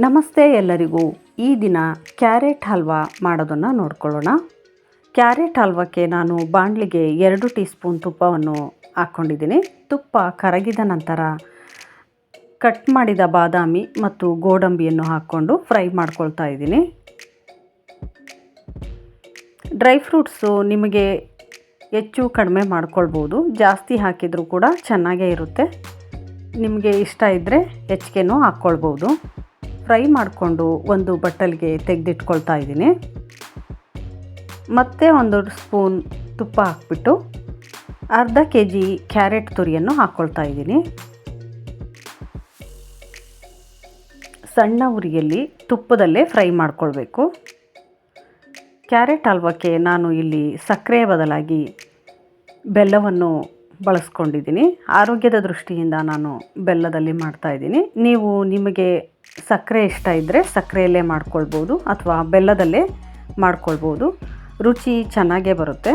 ನಮಸ್ತೆ ಎಲ್ಲರಿಗೂ. ಈ ದಿನ ಕ್ಯಾರೆಟ್ ಹಲ್ವಾ ಮಾಡೋದನ್ನು ನೋಡ್ಕೊಳ್ಳೋಣ. ಕ್ಯಾರೆಟ್ ಹಲ್ವಕ್ಕೆ ನಾನು ಬಾಣಲಿಗೆ ಎರಡು ಟೀ ಸ್ಪೂನ್ ತುಪ್ಪವನ್ನು ಹಾಕ್ಕೊಂಡಿದ್ದೀನಿ. ತುಪ್ಪ ಕರಗಿದ ನಂತರ ಕಟ್ ಮಾಡಿದ ಬಾದಾಮಿ ಮತ್ತು ಗೋಡಂಬಿಯನ್ನು ಹಾಕ್ಕೊಂಡು ಫ್ರೈ ಮಾಡ್ಕೊಳ್ತಾ ಇದ್ದೀನಿ. ಡ್ರೈ ಫ್ರೂಟ್ಸು ನಿಮಗೆ ಹೆಚ್ಚು ಕಡಿಮೆ ಮಾಡ್ಕೊಳ್ಬೋದು. ಜಾಸ್ತಿ ಹಾಕಿದರೂ ಕೂಡ ಚೆನ್ನಾಗೇ ಇರುತ್ತೆ. ನಿಮಗೆ ಇಷ್ಟ ಇದ್ದರೆ ಹೆಚ್ಚಿಗೆನೂ ಹಾಕ್ಕೊಳ್ಬೋದು. ಫ್ರೈ ಮಾಡಿಕೊಂಡು ಒಂದು ಬಟ್ಟಲಿಗೆ ತೆಗೆದಿಟ್ಕೊಳ್ತಾ ಇದ್ದೀನಿ. ಮತ್ತೆ ಒಂದು ಸ್ಪೂನ್ ತುಪ್ಪ ಹಾಕ್ಬಿಟ್ಟು ಅರ್ಧ ಕೆ ಜಿ ಕ್ಯಾರೆಟ್ ತುರಿಯನ್ನು ಹಾಕ್ಕೊಳ್ತಾ ಇದ್ದೀನಿ. ಸಣ್ಣ ಉರಿಯಲ್ಲಿ ತುಪ್ಪದಲ್ಲೇ ಫ್ರೈ ಮಾಡಿಕೊಳ್ಬೇಕು. ಕ್ಯಾರೆಟ್ ಹಲ್ವಕ್ಕೆ ನಾನು ಇಲ್ಲಿ ಸಕ್ಕರೆ ಬದಲಾಗಿ ಬೆಲ್ಲವನ್ನು ಬಳಸ್ಕೊಂಡಿದ್ದೀನಿ. ಆರೋಗ್ಯದ ದೃಷ್ಟಿಯಿಂದ ನಾನು ಬೆಲ್ಲದಲ್ಲಿ ಮಾಡ್ತಾಯಿದ್ದೀನಿ ನೀವು ನಿಮಗೆ ಸಕ್ಕರೆ ಇಷ್ಟ ಇದ್ದರೆ ಸಕ್ಕರೆಯಲ್ಲೇ ಮಾಡ್ಕೊಳ್ಬೋದು ಅಥವಾ ಬೆಲ್ಲದಲ್ಲೇ ಮಾಡ್ಕೊಳ್ಬೋದು. ರುಚಿ ಚೆನ್ನಾಗೇ ಬರುತ್ತೆ.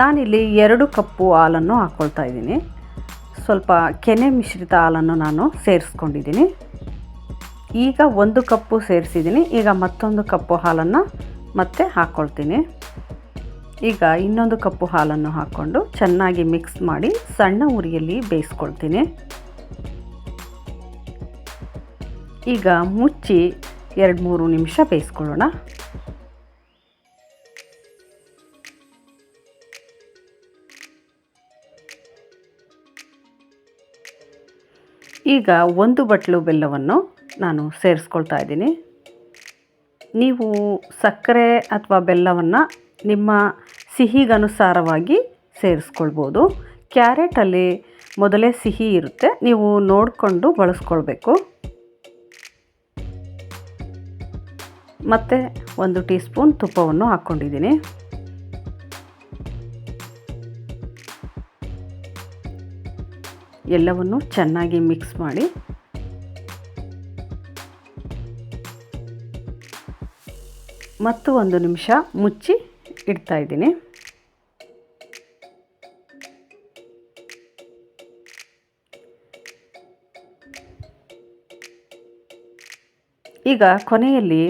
ನಾನಿಲ್ಲಿ ಎರಡು ಕಪ್ಪು ಹಾಲನ್ನು ಹಾಕ್ಕೊಳ್ತಾ ಇದ್ದೀನಿ. ಸ್ವಲ್ಪ ಕೆನೆ ಮಿಶ್ರಿತ ಹಾಲನ್ನು ನಾನು ಸೇರಿಸ್ಕೊಂಡಿದ್ದೀನಿ. ಈಗ ಒಂದು ಕಪ್ಪು ಸೇರಿಸಿದ್ದೀನಿ. ಈಗ ಮತ್ತೊಂದು ಕಪ್ಪು ಹಾಲನ್ನು ಮತ್ತೆ ಹಾಕ್ಕೊಳ್ತೀನಿ ಈಗ ಇನ್ನೊಂದು ಕಪ್ಪು ಹಾಲನ್ನು ಹಾಕ್ಕೊಂಡು ಚೆನ್ನಾಗಿ ಮಿಕ್ಸ್ ಮಾಡಿ ಸಣ್ಣ ಉರಿಯಲ್ಲಿ ಬೇಯಿಸ್ಕೊಳ್ತೀನಿ. ಈಗ ಮುಚ್ಚಿ ಎರಡು ಮೂರು ನಿಮಿಷ ಬೇಯಿಸ್ಕೊಳ್ಳೋಣ. ಈಗ ಒಂದು ಬಟ್ಲು ಬೆಲ್ಲವನ್ನು ನಾನು ಸೇರಿಸ್ಕೊಳ್ತಾ ಇದ್ದೀನಿ. ನೀವು ಸಕ್ಕರೆ ಅಥವಾ ಬೆಲ್ಲವನ್ನು ನಿಮ್ಮ ಸಿಹಿಗನುಸಾರವಾಗಿ ಸೇರಿಸ್ಕೊಳ್ಬೋದು. ಕ್ಯಾರೆಟಲ್ಲಿ ಮೊದಲೇ ಸಿಹಿ ಇರುತ್ತೆ, ನೀವು ನೋಡಿಕೊಂಡು ಬಳಸ್ಕೊಳ್ಬೇಕು. ಮತ್ತು ಒಂದು ಟೀ ಸ್ಪೂನ್ ತುಪ್ಪವನ್ನು ಹಾಕ್ಕೊಂಡಿದ್ದೀನಿ. ಎಲ್ಲವನ್ನು ಚೆನ್ನಾಗಿ ಮಿಕ್ಸ್ ಮಾಡಿ. ಮತ್ತು ಒಂದು ನಿಮಿಷ ಮುಚ್ಚಿ ಇಡ್ತಾ ಇದ್ದೀನಿ. ಈಗ ಕೊನೆಯಲ್ಲಿ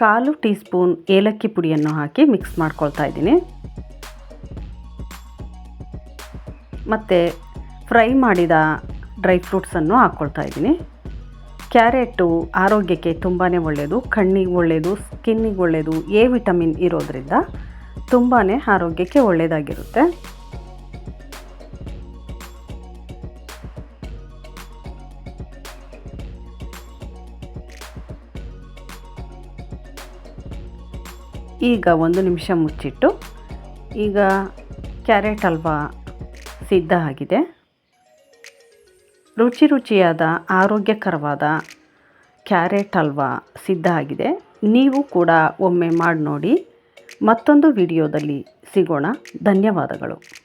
ಕಾಲು ಟೀ ಸ್ಪೂನ್ ಏಲಕ್ಕಿ ಪುಡಿಯನ್ನು ಹಾಕಿ ಮಿಕ್ಸ್ ಮಾಡ್ಕೊಳ್ತಾ ಇದ್ದೀನಿ. ಮತ್ತು ಫ್ರೈ ಮಾಡಿದ ಡ್ರೈ ಫ್ರೂಟ್ಸನ್ನು ಹಾಕ್ಕೊಳ್ತಾ ಇದ್ದೀನಿ. ಕ್ಯಾರೆಟು ಆರೋಗ್ಯಕ್ಕೆ ತುಂಬಾ ಒಳ್ಳೆಯದು ಕಣ್ಣಿಗೆ ಒಳ್ಳೆಯದು ಸ್ಕಿನ್ನಿಗೆ ಒಳ್ಳೆಯದು ಎ ವಿಟಮಿನ್ ಇರೋದರಿಂದ ತುಂಬಾ ಆರೋಗ್ಯಕ್ಕೆ ಒಳ್ಳೆಯದಾಗಿರುತ್ತೆ ಈಗ ಒಂದು ನಿಮಿಷ ಮುಚ್ಚಿಟ್ಟು ಈಗ ಕ್ಯಾರೆಟ್ ಹಲ್ವಾ ಸಿದ್ಧ ಆಗಿದೆ. ರುಚಿ ರುಚಿಯಾದ ಆರೋಗ್ಯಕರವಾದ ಕ್ಯಾರೆಟ್ ಹಲ್ವಾ ಸಿದ್ಧ ಆಗಿದೆ. ನೀವು ಕೂಡ ಒಮ್ಮೆ ಮಾಡಿ ನೋಡಿ. ಮತ್ತೊಂದು ವಿಡಿಯೋದಲ್ಲಿ ಸಿಗೋಣ. ಧನ್ಯವಾದಗಳು.